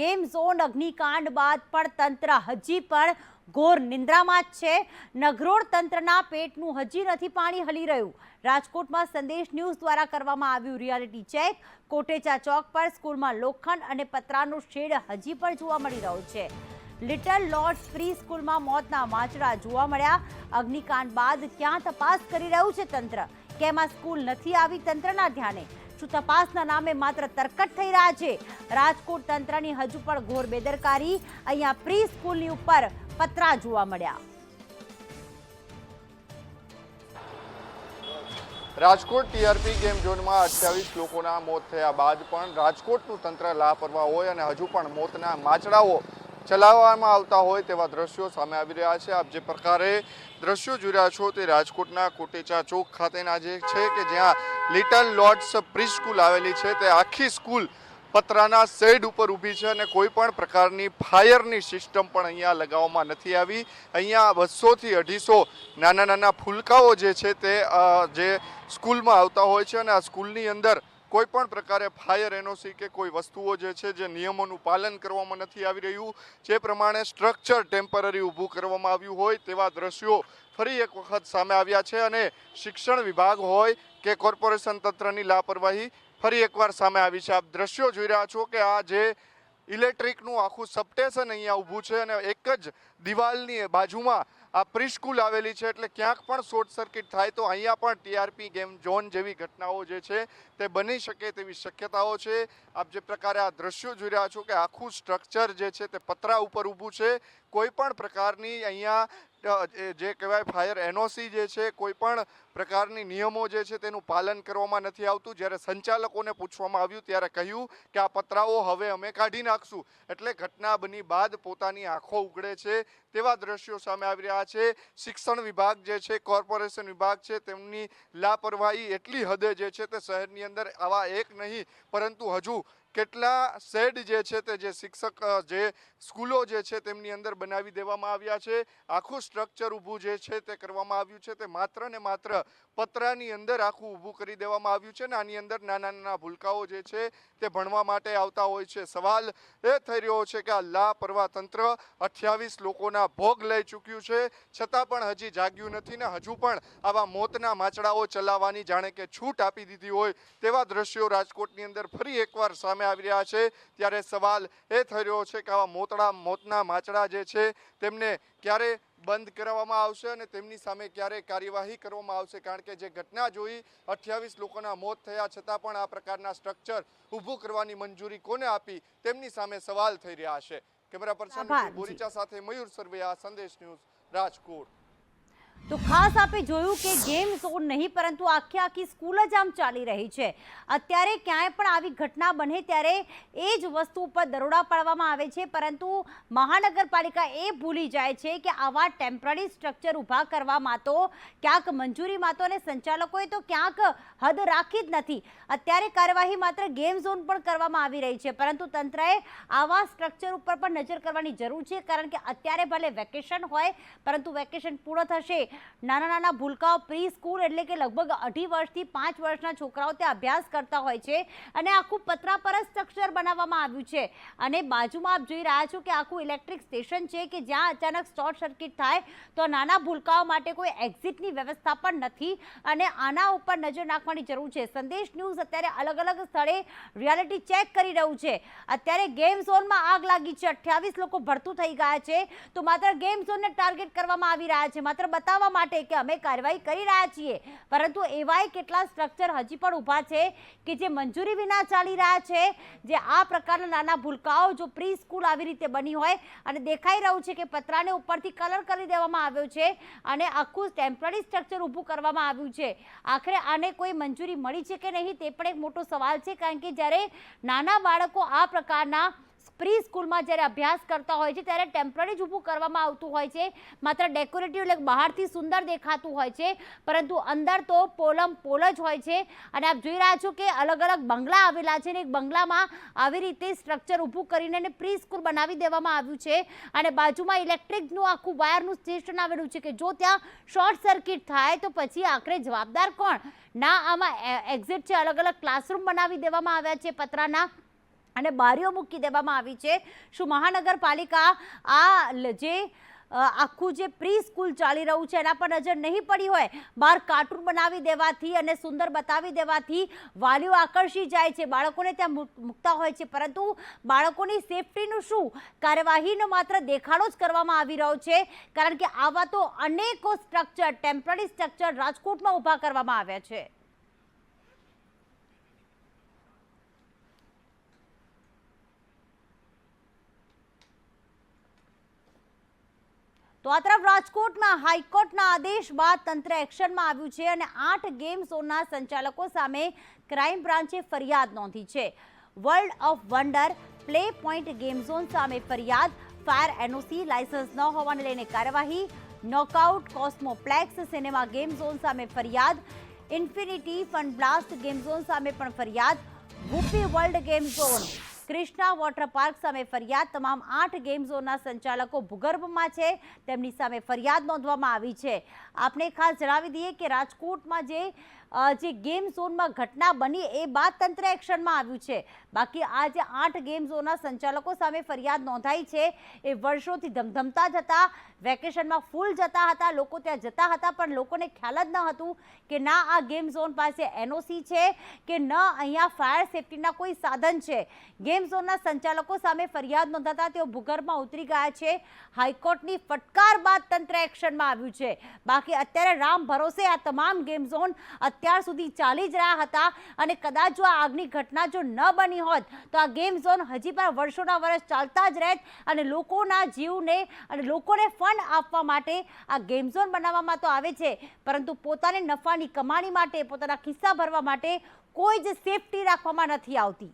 Game zone અગ્નિકાંડ બાદ પણ તંત્ર હજી પણ ઘોર નિંદ્રામાં જ છે. નગરોળ તંત્રના પેટનું હજી નથી પાણી હલી રહ્યું. રાજકોટમાં સંદેશ ન્યૂઝ દ્વારા કરવામાં આવ્યું રિયાલિટી ચેક. કોટેચા ચોક પર સ્કૂલમાં લોખંડ અને પતરાનો શેડ હજી પણ જોવા મળી રહ્યો છે. લિટલ લોર્ડ્સ પ્રી સ્કૂલમાં મોતના માચડા જોવા મળ્યા. અગ્નિકાંડ બાદ ક્યાં તપાસ કરી રહ્યું છે તંત્ર? કેમ આ સ્કૂલ નથી આવી તંત્રના ધ્યાને? શું તપાસના નામે માત્ર તરકટ થઈ રહ્યા છે. રાજકોટ તંત્રની હજુ પણ ઘોર બેદરકારી. અહીંયા પ્રી સ્કૂલની ઉપર પતરા જોવા મળ્યા. રાજકોટ ટીઆરપી ગેમ ઝોનમાં અઠ્યાવીસ લોકોના મોત થયા બાદ પણ રાજકોટનું તંત્ર લાપરવાહ હોય અને હજુ પણ મોતના માચડાઓ ચલાવવામાં આવતા હોય તેવા દ્રશ્યો સામે આવી રહ્યા છે. આપ જે પ્રકારે દ્રશ્યો જોઈ રહ્યા છો તે રાજકોટના કોટેચા ચોક ખાતેના જે છે કે જ્યાં લિટલ લોર્ડ્સ પ્રી સ્કૂલ આવેલી છે. તે આખી સ્કૂલ પતરાના શેડ ઉપર ઊભી છે અને કોઈ પણ પ્રકારની ફાયરની સિસ્ટમ પણ અહીંયા લગાવવામાં નથી આવી. અહીંયા બસોથી અઢીસો નાના નાના ફૂલકાઓ જે છે તે જે સ્કૂલમાં આવતા હોય છે અને આ સ્કૂલની અંદર કોઈ પણ પ્રકારે ફાયર એનઓસી કે કોઈ વસ્તુઓ જે છે, જે નિયમોનું પાલન કરવામાં નથી આવી રહ્યું, જે પ્રમાણે સ્ટ્રક્ચર ટેમ્પરરી ઊભું કરવામાં આવ્યું હોય તેવા દ્રશ્યો ફરી એક વખત સામે આવ્યા છે અને શિક્ષણ વિભાગ હોય કે કોર્પોરેશન તંત્રની લાપરવાહી ફરી એકવાર સામે આવી છે. આપ દ્રશ્યો જોઈ રહ્યા છો કે આ જે ઇલેક્ટ્રિકનું આખું સબટેશન અહીંયા ઊભું છે અને એક જ દિવાલની બાજુમાં આ પ્રિસ્કૂલ આવેલી છે એટલે ક્યાંક પણ શોર્ટ સર્કિટ થાય તો અહીંયા પણ ટીઆરપી ગેમ ઝોન જેવી ઘટનાઓ જે છે તે બની શકે તેવી શક્યતાઓ છે. આપ જે પ્રકારે આ દ્રશ્યો જોઈ રહ્યા છો કે આખું સ્ટ્રક્ચર જે છે તે પતરા ઉપર ઊભું છે. કોઈ પણ પ્રકારની અહીંયા જે કહેવાય ફાયર એનઓસી જે છે કોઈ પણ પ્રકારની નિયમો જે છે તેનું પાલન કરવામાં નથી આવતું. જ્યારે સંચાલકોને પૂછવામાં આવ્યું ત્યારે કહ્યું કે આ પતરાઓ હવે અમે કાઢી નાખશું. એટલે ઘટના બની બાદ પોતાની આંખો ઉગડે છે. તેવા દ્રશ્યો સામે આવી રહ્યા છે. શિક્ષણ વિભાગ જે છે, કોર્પોરેશન વિભાગ છે, તેમની લાપરવાહી એટલી હદે જે છે તે શહેરની અંદર આવા એક નહીં, પરંતુ હજુ કેટલા શેડ જે છે તે જે શિક્ષક જે સ્કૂલો જે છે તેમની અંદર બનાવી દેવામાં આવ્યા છે. આખું સ્ટ્રક્ચર ઊભું જે છે તે કરવામાં આવ્યું છે. તે માત્ર ને માત્ર પતરાની અંદર આખું ઊભું કરી દેવામાં આવ્યું છે ને આની અંદર નાના નાના ભૂલકાઓ જે છે તે ભણવા માટે આવતા હોય છે. સવાલ એ થઈ રહ્યો છે કે આ લાપરવા તંત્ર અઠ્યાવીસ લોકોના ભોગ લઈ ચૂક્યું છે. છતાં પણ હજી જાગ્યું નથી ને હજુ પણ આવા મોતના માચડાઓ ચલાવવાની જાણે કે છૂટ આપી દીધી હોય તેવા દ્રશ્યો રાજકોટની અંદર ફરી એકવાર સામે આવી રહ્યા છે. ત્યારે સવાલ એ થઈ રહ્યો છે કે આવા મોતડા મોતના માચડા જે છે તેમને ક્યારે બંધ કરાવવામાં આવશે અને તેમની સામે ક્યારે કાર્યવાહી કરવામાં આવશે? કારણ કે જે ઘટના જોઈ અઠ્યાવીસ લોકોના મોત થયા છતાં પણ આ પ્રકારના સ્ટ્રક્ચર ઊભું કરવાની મંજૂરી કોને આપી? તેમની સામે સવાલ થઈ રહ્યા છે. કેમેરા પર્સન બોરીચા સાથે મયુર સરવૈયા સંદેશ ન્યૂઝ રાજકોટ. તો ખાસ આપે જોયું કે ગેમ ઝોન નહીં, પરંતુ આખી આખી સ્કૂલ જ આમ ચાલી રહી છે. અત્યારે ક્યાંય પણ આવી ઘટના બને ત્યારે એ જ વસ્તુ ઉપર દરોડા પાડવામાં આવે છે. પરંતુ મહાનગરપાલિકા એ ભૂલી જાય છે કે આવા ટેમ્પરરી સ્ટ્રક્ચર ઊભા કરવામાં તો ક્યાંક મંજૂરીમાં તો અને સંચાલકોએ તો ક્યાંક હદ રાખી જ નથી. અત્યારે કાર્યવાહી માત્ર ગેમ ઝોન પણ કરવામાં આવી રહી છે. પરંતુ તંત્રએ આવા સ્ટ્રક્ચર ઉપર પણ નજર કરવાની જરૂર છે, કારણ કે અત્યારે ભલે વેકેશન હોય, પરંતુ વેકેશન પૂર્ણ થશે નાના નાના ભૂલકાઓ પ્રી સ્કૂલ એટલે કે લગભગ અઢી વર્ષથી પાંચ વર્ષના છોકરાઓ ત્યાં અભ્યાસ કરતા હોય છે અને આખું પતરા પર સ્ટ્રક્ચર બનાવવામાં આવ્યું છે. અને બાજુમાં આપ જોઈ રહ્યા છો કે આખું ઇલેક્ટ્રિક સ્ટેશન છે કે જ્યાં અચાનક શોર્ટ સર્કિટ થાય તો નાના ભૂલકાઓ માટે કોઈ એક્ઝિટની વ્યવસ્થા પણ નથી અને આના ઉપર નજર નાખવાની જરૂર છે. સંદેશ ન્યૂઝ અત્યારે અલગ અલગ સ્થળે રિયાલિટી ચેક કરી રહ્યું છે. અત્યારે ગેમ ઝોનમાં આગ લાગી છે. અઠ્યાવીસ લોકો ભરતું થઈ ગયા છે. તો માત્ર ગેમ ઝોનને ટાર્ગેટ કરવામાં આવી રહ્યા છે. માત્ર બતાવવા માટે કે અમે કાર્યવાહી કરી રહ્યા છીએ. પરંતુ એવાય કેટલા સ્ટ્રક્ચર હજી પણ ઊભા છે કે જે મંજૂરી વિના ચાલી રહ્યા છે, જે આ પ્રકારના નાના ભૂલકાઓ જો પ્રી સ્કૂલ આવી રીતે બની હોય અને દેખાઈ રહ્યું છે કે પતરાને ઉપરથી કલર કરી દેવામાં આવ્યો છે અને આખું ટેમ્પરરી સ્ટ્રક્ચર ઊભું કરવામાં આવ્યું છે. આખરે આને કોઈ મંજૂરી મળી છે કે નહીં તે પણ એક મોટો સવાલ છે, કારણ કે જ્યારે નાના બાળકો આ પ્રકારના પ્રી સ્કૂલમાં જ્યારે અભ્યાસ કરતા હોય છે, ત્યારે ટેમ્પરરી જ ઊભું કરવામાં આવતું હોય છે. માત્ર ડેકોરેટિવ એટલે બહારથી સુંદર દેખાતું હોય છે, પરંતુ અંદર તો પોલમ પોલ જ હોય છે. અને આપ જોઈ રહ્યા છો કે અલગ અલગ બંગલા આવેલા છે ને એક બંગલામાં આવી રીતે સ્ટ્રક્ચર ઊભું કરીને એને પ્રી સ્કૂલ બનાવી દેવામાં આવ્યું છે. અને બાજુમાં ઇલેક્ટ્રિકનું આખું વાયરનું સ્ટેશન આવેલું છે કે જો ત્યાં શોર્ટ સર્કિટ થાય તો પછી આખરે જવાબદાર કોણ? ના, આમાં એક્ઝિટ છે, અલગ અલગ ક્લાસરૂમ બનાવી દેવામાં આવ્યા છે, પતરાના અને બારીઓ મૂકી દેવામાં આવી છે. શું મહાનગરપાલિકા આ જે આખું જે પ્રી સ્કૂલ ચાલી રહ્યું છે, એના પર નજર નહીં પડી હોય, બહાર કાર્ટૂન બનાવી દેવાથી અને સુંદર બતાવી દેવાથી વાલીઓ આકર્ષી જાય છે. બાળકોને ત્યાં મૂક- મૂકતા હોય છે. પરંતુ બાળકોની સેફટીનું શું? કાર્યવાહીનો માત્ર દેખાડો જ કરવામાં આવી રહ્યો છે. કારણ કે આવા તો અનેકો સ્ટ્રક્ચર ટેમ્પરરી સ્ટ્રક્ચર રાજકોટમાં ઊભા કરવામાં આવ્યા છે. તો આ તરફ રાજકોટમાં હાઈકોર્ટના આદેશ બાદ તંત્ર એક્શનમાં આવ્યું છે અને આઠ ગેમ ઝોનના સંચાલકો સામે ક્રાઇમ બ્રાન્ચે ફરિયાદ નોંધી છે. World of wonder play point game zone સામે ફરિયાદ. ફાયર એનઓસી લાયસન્સ ન હોવાને લઈને કાર્યવાહી. Knockout cosmoplex cinema game zone સામે ફરિયાદ. Infinity fun blast game zone સામે પણ ફરિયાદ. Gupi world game zone Krishna water park સામે ફરિયાદ. તમામ આઠ ગેમ ઝોનના સંચાલકો ભૂગર્ભમાં છે. તેમની સામે ફરિયાદ નોંધવામાં આવી છે. આપણે ખાસ જણાવી દઈએ કે રાજકોટમાં જે જે ગેમ ઝોનમાં ઘટના બની એ બાદ તંત્ર એક્શનમાં આવ્યું છે. બાકી આ જે આઠ ગેમ ઝોનના સંચાલકો સામે ફરિયાદ નોંધાઈ છે. એ વર્ષોથી ધમધમતા જ હતા. વેકેશનમાં ફૂલ જતા હતા. લોકો ત્યાં જતા હતા, પણ લોકોને ખ્યાલ જ ન હતું કે ના, આ ગેમ ઝોન પાસે એનઓસી છે કે ન, અહીંયા ફાયર સેફટીના કોઈ સાધન છે. ગેમ ઝોનના સંચાલકો સામે ફરિયાદ નોંધાતા તેઓ ભૂગર્ભમાં ઉતરી ગયા છે. હાઈકોર્ટની ફટકાર બાદ તંત્ર એક્શનમાં આવ્યું છે. બાકી અત્યારે રામ ભરોસે આ તમામ ગેમ ઝોન. અત્યાર સુધી ચાલી જ રહ્યા હતા અને કદાચ જો આ આગની ઘટના જો ન બની હોત, તો આ ગેમ ઝોન હજી પણ વર્ષોના વર્ષ ચાલતા જ રહેત અને લોકોના જીવને અને લોકોને ફંડ આપવા માટે આ ગેમ ઝોન બનાવવામાં તો આવે છે, પરંતુ પોતાની નફાની કમાણી માટે, પોતાના ખિસ્સા ભરવા માટે કોઈ જ સેફટી રાખવામાં નથી આવતી.